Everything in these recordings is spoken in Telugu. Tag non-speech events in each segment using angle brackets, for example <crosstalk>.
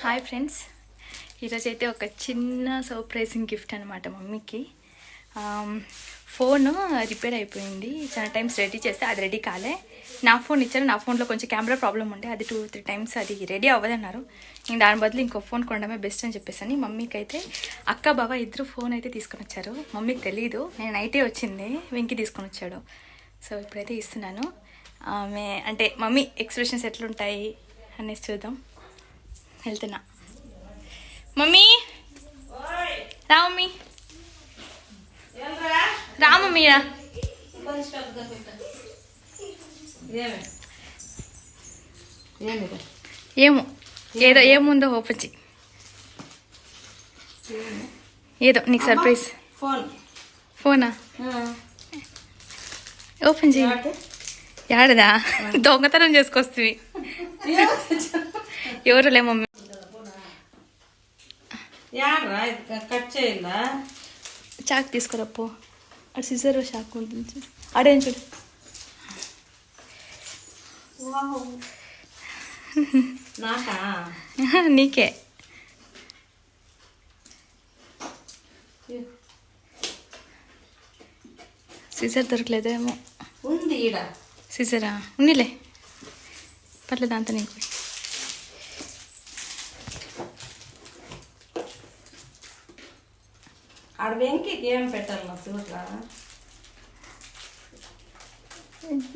Hi friends. ఈరోజు అయితే ఒక చిన్న సర్ప్రైజింగ్ గిఫ్ట్ అనమాట మమ్మీకి. ఫోన్ రిపేర్ అయిపోయింది. చాలా టైమ్స్ రెడీ చేస్తే అది రెడీ కాలే. నా ఫోన్ ఇచ్చారు నా ఫోన్లో కొంచెం కెమెరా ప్రాబ్లం ఉండే అది టూ త్రీ టైమ్స్ అది రెడీ అవ్వదన్నారు. ఇంక దాని బదులు ఇంకో ఫోన్ కొనడమే బెస్ట్ అని చెప్పేసి మమ్మీకి అయితే అక్క బావ ఇద్దరు ఫోన్ అయితే తీసుకొని వచ్చారు. మమ్మీకి తెలీదు నేను నైటే వచ్చింది వెంకి తీసుకొని వచ్చాడు. సో ఇప్పుడైతే ఇస్తున్నాను. ఆమె అంటే మమ్మీ ఎక్స్ప్రెషన్స్ ఎట్లుంటాయి అనేసి చూద్దాం. వెళ్తున్నా. మమ్మీ! రా మమ్మీ. రా మమ్మీ రా. ఏమి? ఏదో ఏముందో ఓపెన్ ఏదో నీకు సర్ప్రైజ్. ఫోన్. ఫోనా? ఓపెన్ చెయ్యి యాడదా? దొంగతనం చేసుకొస్తుంది ఎవరులే మమ్మీ? యాడ్రా? కట్ చేయాలా చాక్ తీసుకురప్పు అటు సిజర్ షాక్ ఉంటుంది అడేం చూడు. నాకా? <laughs> నీకే. సిజర్ దొరకలేదేమో. ఉంది ఈడ. సిజరా? ఉన్నిలే. పర్లేదు అంత నీకు. ఆడ వెంకికి ఏం పెట్టాలి నా చూడరా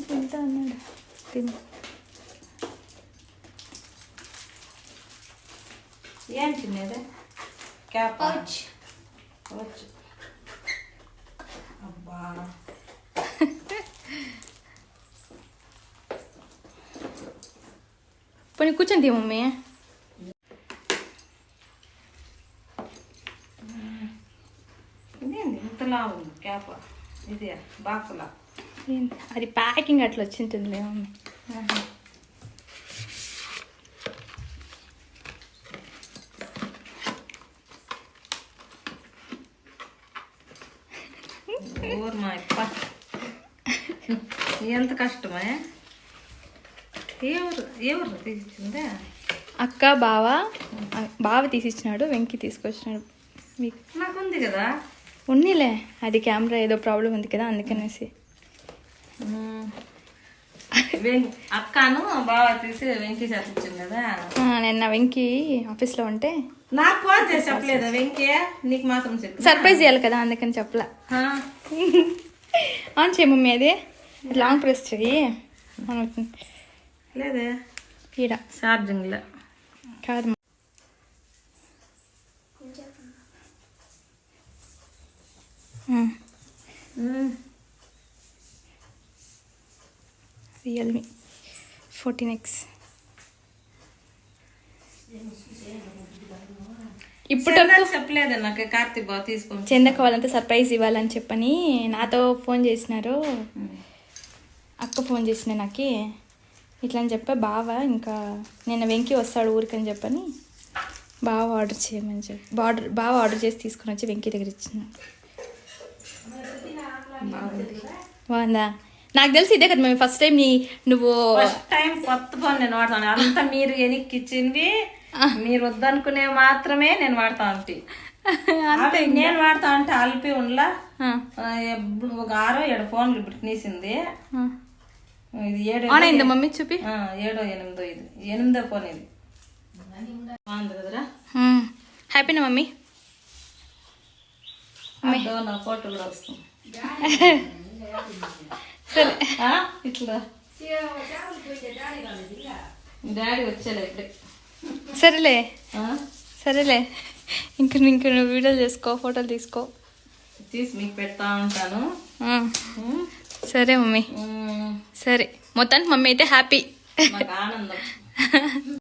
తింటా అన్నాడు. తిను. ఏం చిన్నది క్యాప్? పౌచ్ అబ్బా. పోనీ కూర్చొని మమ్మీ. ఉంది క్యాప్. ఇది బాక్స్లా? అది ప్యాకింగ్ అట్లా వచ్చింటుందిలే మమ్మీ ఊరు మా ఇప్ప ఎంత కష్టమే? ఎవరు ఎవరు తీసిందే అక్క బావ బావ తీసిచ్చినాడు వెంకి తీసుకొచ్చినాడు. మీకు? నాకుంది కదా. ఉన్నిలే అది కెమెరా ఏదో ప్రాబ్లం ఉంది కదా అందుకనేసి. అక్కను బాగా తీసి వెంకీ చేపించింది కదా. నిన్న వెంకి ఆఫీస్లో ఉంటే. నాకు ఫోన్ చేసి చెప్పలేదా వెంకీ? నీకు మాత్రం సర్ప్రైజ్ చేయాలి కదా అందుకని చెప్పలా. ఆన్ చేయి మమ్మీ అది. లాంగ్ ప్రెస్ చెయ్యి. లేదే. ఈడ. ఛార్జింగ్లో. కాదు రియల్మీ ఫోర్టీన్ ఎక్స్ ఇప్పుడు చెప్పలేదే నాకు కార్తీక్ బాగా చందక వాళ్ళంతా సర్ప్రైజ్ ఇవ్వాలని చెప్పని నాతో ఫోన్ చేసినారు. అక్క ఫోన్ చేసిన నాకు. ఇట్లా అని చెప్పా బావ ఇంకా నిన్న వెంకి వస్తాడు ఊరికని చెప్పని బావ ఆర్డర్ చేయమని చెప్పి బార్డర్ బావ ఆర్డర్ చేసి తీసుకొని వచ్చి వెంకి దగ్గర ఇచ్చిన. బాగుందా నాకు తెలిసి ఇదే కదా మేము ఫస్ట్ టైం నీ నువ్వు ఫస్ట్ టైం కొత్త ఫోన్ నేను వాడతాను. అంతా మీరు వెనక్కి ఇచ్చింది మీరు వద్దనుకునే మాత్రమే నేను వాడతా ఉంటే అంతే <laughs> నేను వాడతా అంటే అల్పి ఉండలా? ఒక ఆరో ఏడు ఫోన్లు ఇప్పుడు తీసింది. ఇది ఏడో మమ్మీ చూపి? ఏడో ఎనిమిదో ఇది. ఎనిమిదో ఫోన్ ఇది. బాగుంది కదరా? హ్యాపీనా మమ్మీ? నా ఫోటో కూడా వస్తుంది. సరే? ఇట్లా. డాడీ వచ్చేలే ఇప్పుడే. సరేలే? సరేలే. ఇంక ఇంక నువ్వు వీడియోలు చేసుకో ఫోటోలు తీసుకో. తీసి మీకు పెడతా ఉంటాను. సరే మమ్మీ. సరే. మొత్తానికి మమ్మీ అయితే హ్యాపీ. ఆనందం. <laughs>